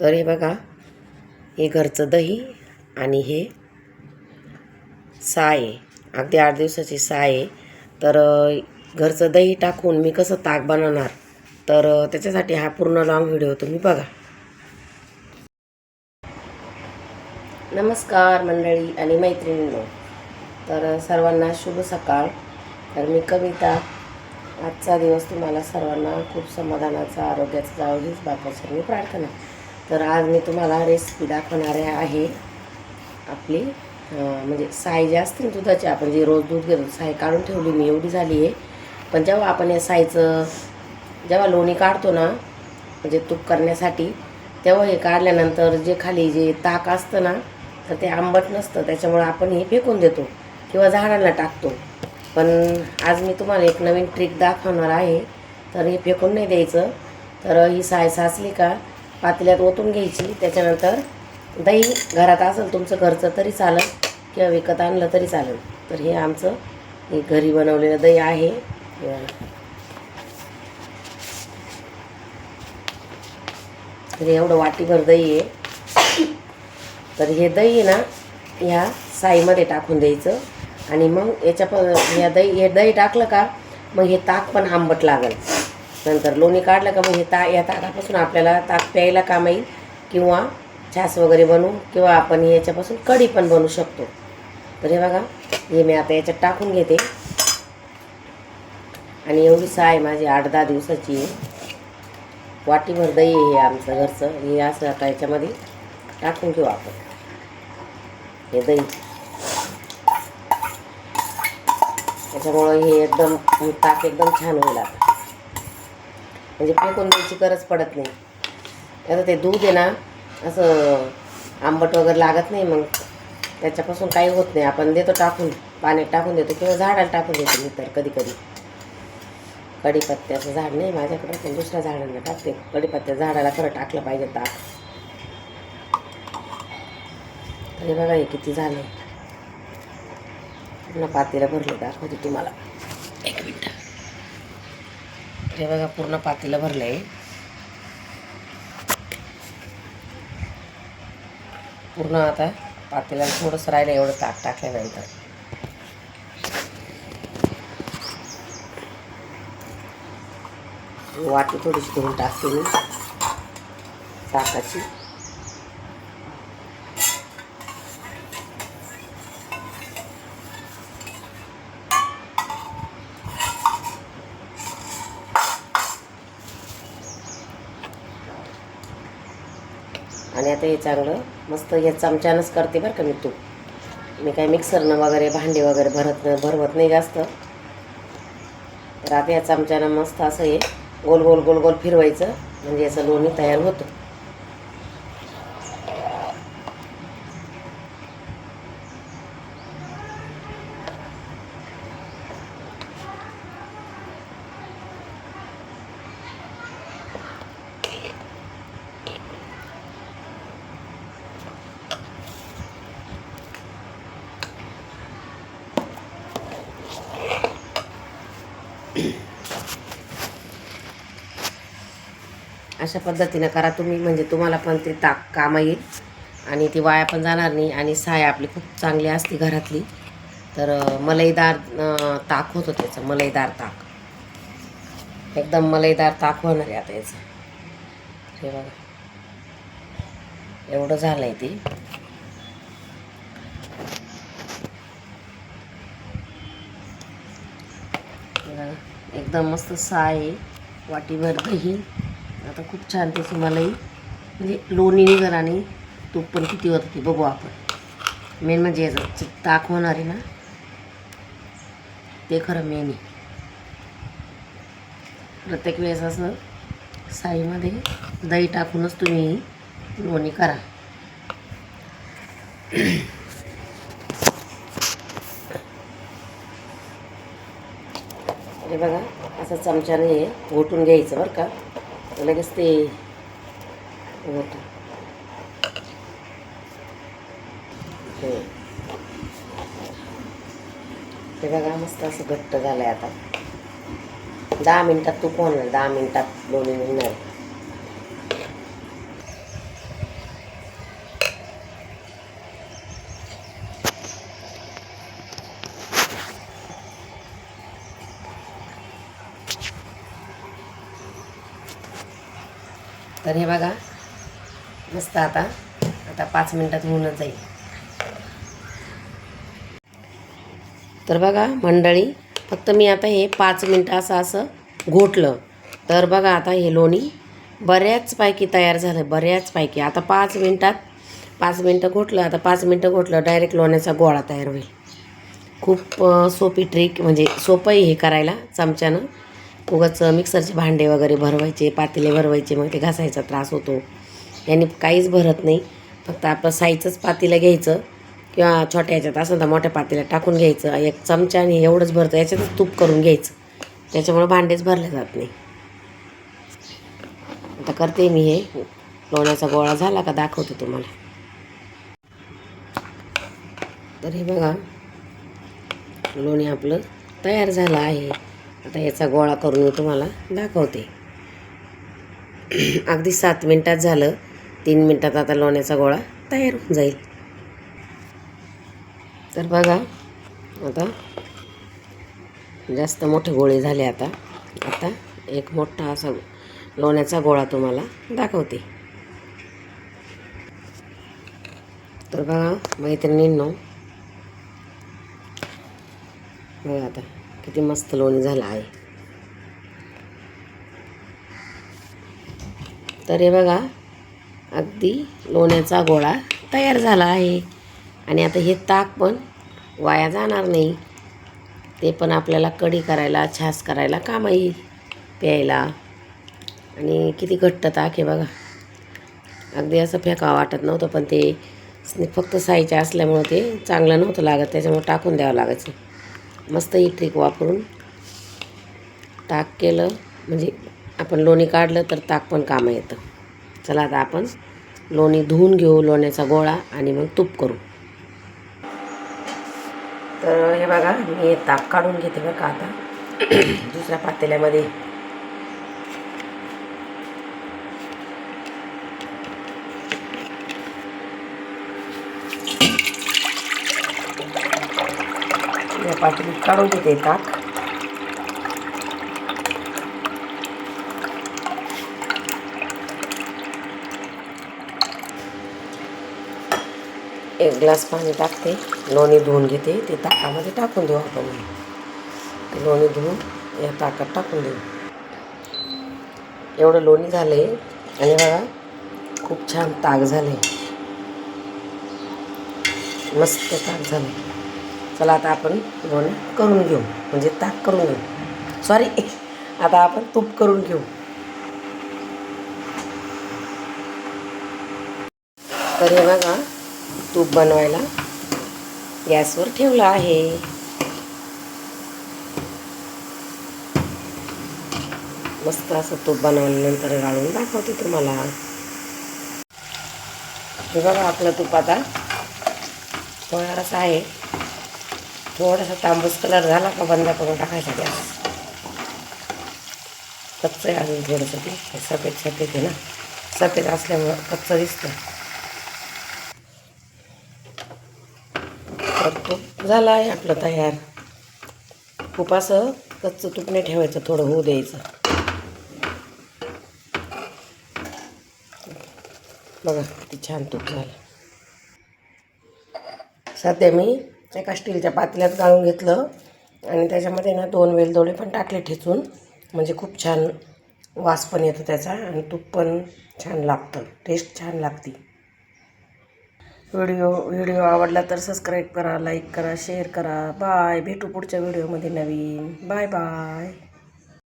तर हे बघा हे घरचं दही आणि हे साय अगदी आठ दिवसाची साय आहे. तर घरचं दही टाकून मी कसं ताक बनवणार? तर त्याच्यासाठी हा पूर्ण लॉंग व्हिडिओ तुम्ही बघा. नमस्कार मंडळी आणि मैत्रिणींनो. तर सर्वांना शुभ सकाळ. तर मी कविता. आजचा दिवस तुम्हाला सर्वांना खूप समाधानाचा आरोग्याचा जावं हीच मी प्रार्थना. तर आज मी तुम्हाला रेसिपी दाखवणार आहे आपली म्हणजे साय जी असते ना दुधाची आपण जे रोज दूध घेतो साय काढून ठेवली मी एवढी झाली आहे. पण जेव्हा आपण या सायचं जेव्हा लोणी काढतो ना म्हणजे तूप करण्यासाठी तेव्हा हे काढल्यानंतर जे खाली जे ताक असतं ना तर ते आंबट नसतं त्याच्यामुळं आपण हे फेकून देतो किंवा झाडांना टाकतो. पण आज मी तुम्हाला एक नवीन ट्रिक दाखवणार आहे तर हे फेकून नाही द्यायचं. तर ही साय साचली का पातेल्यात ओतून घ्यायची. त्याच्यानंतर दही घरात असेल तुमचं घरचं तरी चालेल किंवा विकत आणलं तरी चालेल. तर हे आमचं हे घरी बनवलेलं दही आहे. तर हे एवढं वाटीभर दही आहे. तर हे दही आहे ना ह्या साईमध्ये टाकून द्यायचं. आणि मग याच्या प ह्या दही हे दही टाकलं का मग हे ताक पण आंबट लागेल. नंतर लोणी काढलं का मग हे ता या ताकापासून आपल्याला ताक प्यायला काम येईल. किंवा छास वगैरे बनवू किंवा आपण याच्यापासून कढी पण बनवू शकतो. तर हे बघा हे मी आता याच्यात टाकून घेते. आणि एवढी आहे माझी आठ दहा दिवसाची आहे. वाटीभर दही आहे हे आमचं घरचं. हे असं आता याच्यामध्ये टाकून घेऊ आपण. हे दही. त्याच्यामुळं हे एकदम ताक एकदम छान होईल आता. म्हणजे फेकून द्यायची गरज पडत नाही. आता ते दूध आहे ना असं आंबट वगैरे लागत नाही मग. त्याच्यापासून काही होत नाही. आपण देतो टाकून पाण्यात टाकून देतो किंवा झाडाला टाकून देतो मी तर कधी कधी कडीपत्त्याचं झाड नाही माझ्याकडे पण दुसऱ्या झाडांना टाकते. कडीपत्त्या झाडाला खरं टाकलं पाहिजे ताक. तर हे बघा हे किती झालं पूर्ण पातीला भरलं दाखवते तुम्हाला. हे बघा पूर्ण पातेलं भरलं आहे पूर्ण आता पातेला थोडंसं राहिलं एवढं ताक टाकल्यानंतर वाटी थोडीशी धुवून टाकते मी ताकाची. आणि आता हे चांगलं मस्त हे चमच्यानंच करते बरं का मी तूप. मी काही मिक्सरनं वगैरे भांडी वगैरे भरत नाही भरवत नाही जास्त. तर आता या चमच्यानं मस्त असं हे गोल गोल गोल गोल फिरवायचं. म्हणजे याचं लोणी तयार होतं. अशा पद्धतीनं करा तुम्ही. म्हणजे तुम्हाला पण ते ताक कामा येईल. आणि ती वाया पण जाणार नाही. आणि साय आपली खूप चांगली असते घरातली. तर मलईदार ताक होतं त्याचं मलईदार ताक. एकदम मलईदार ताक होणार आहे आता याचं. हे बघा. एवढं झालं आहे ते एकदम मस्त साय आहे. वाटीभर दही. आता खूप छान ते तुम्हालाही म्हणजे लोणी निघाल आणि तूप पण किती होतं होती बघू आपण. मेन म्हणजे याचं ताक होणार आहे ना ते खरं मेन आहे. प्रत्येक वेळेस असं साईमध्ये दही टाकूनच तुम्ही लोणी करा. हे बघा असं चमच्याने हे घोटून घ्यायचं बरं का. लगेच ते होतं हे हे बघा मस्त असं घट्ट झालं आहे आता दहा मिनटात तूप होणार दहा मिनटात लोणी निघणार तर हे बघा मस्त आता आता पाच मिनटात होऊनच जाईल. तर बघा मंडळी फक्त मी आता हे पाच मिनटं असं असं घोटलं. तर बघा आता हे लोणी बऱ्याचपैकी तयार झालं बऱ्याचपैकी आता पाच मिनटात पाच मिनटं घोटलं आता पाच मिनटं घोटलं डायरेक्ट लोण्याचा गोळा तयार होईल. खूप सोपी ट्रिक म्हणजे सोपं आहे हे करायला चमच्यानं. उगाच मिक्सरचे भांडे वगैरे भरवायचे पातेले भरवायचे मग ते घासायचा त्रास होतो. याने काहीच भरत नाही. फक्त आपलं साईजच पातेलं घ्यायचं किंवा छोट्या याच्यात असं तर मोठ्या पातेल्यात टाकून घ्यायचं. एक चमचा आणि एवढंच भरतं याच्यातच तूप करून घ्यायचं. त्याच्यामुळं भांडेच भरले जात नाही. आता करते मी हे. लोण्याचा गोळा झाला का दाखवते तुम्हाला. तर हे बघा लोणी आपलं तयार झालं आहे. आता याचा गोळा करून मी तुम्हाला दाखवते. अगदी सात मिनटात झालं. तीन मिनटात आता लोण्याचा गोळा तयार होऊन जाईल. तर बघा आता जास्त मोठे गोळे झाले आता. आता एक मोठा असा लोण्याचा गोळा तुम्हाला दाखवते. तर बघा मैत्रिणींनो बघा आता. किती मस्त लोणी झालं आहे. तर हे बघा अगदी लोण्याचा गोळा तयार झाला आहे. आणि आता हे ताक पण वाया जाणार नाही. ते पण आपल्याला कढी करायला छास करायला काम येईल प्यायला. आणि किती घट्ट ताक आहे बघा. अगदी असं फेकावं वाटत नव्हतं पण ते फक्त साईचे असल्यामुळं ते चांगलं नव्हतं लागत. त्याच्यामुळे टाकून द्यावं लागायचं. मस्त ही ट्रिक वापरून ताक केलं म्हणजे आपण लोणी काढलं तर ताक पण कामं येतं. चला आता आपण लोणी धुवून घेऊ लोण्याचा गोळा आणि मग तूप करू. तर हे बघा मी ताक काढून घेते बघा आता. दुसऱ्या पातेल्यामध्ये पातेलीत काढून देते ताक एक ग्लास पाणी टाकते. लोणी धुवून घेते. ते ताकामध्ये टाकून देऊ आपण. ते लोणी धुवून या ताकात टाकून देऊ. एवढं लोणी झाले. आणि बघा खूप छान ताक झाले. मस्त ताक झाले. चला आता आपण लोणी करून घेऊ. म्हणजे ताक करून घेऊ. सॉरी आता आपण तूप करून घेऊ. तर हे बघा तूप बनवायला गॅसवर ठेवलं आहे. मस्त असं तूप बनवल्यानंतर गाळून दाखवते तुम्हाला. हे बघा आपलं तूप आता थोडासा आहे. थोडासा तांबूस कलर झाला का बंद करून टाकायचा गॅस. कच्चं आहे अजून थोडंसं ते. हे सफेद सफेद आहे ना. सफेद असल्यामुळं कच्चं दिसतं तर तूप आहे आपलं तयार. खूप असं कच्चं तूप नाही ठेवायचं थोडं होऊ द्यायचं. बघा किती छान तूप झालं. सध्या मी एका स्टीलच्या पातेल्यात गाळून घेतलं. आणि त्याच्यामध्ये ना दोन वेलदोडे पण टाकले ठेचून. म्हणजे खूप छान वास पण येतो त्याचा आणि तूप पण छान लागतं. टेस्ट छान लागते. व्हिडिओ व्हिडिओ आवडला तर सबस्क्राईब करा लाईक करा शेअर करा. बाय. भेटू पुढच्या व्हिडिओमध्ये नवीन. Bye bye.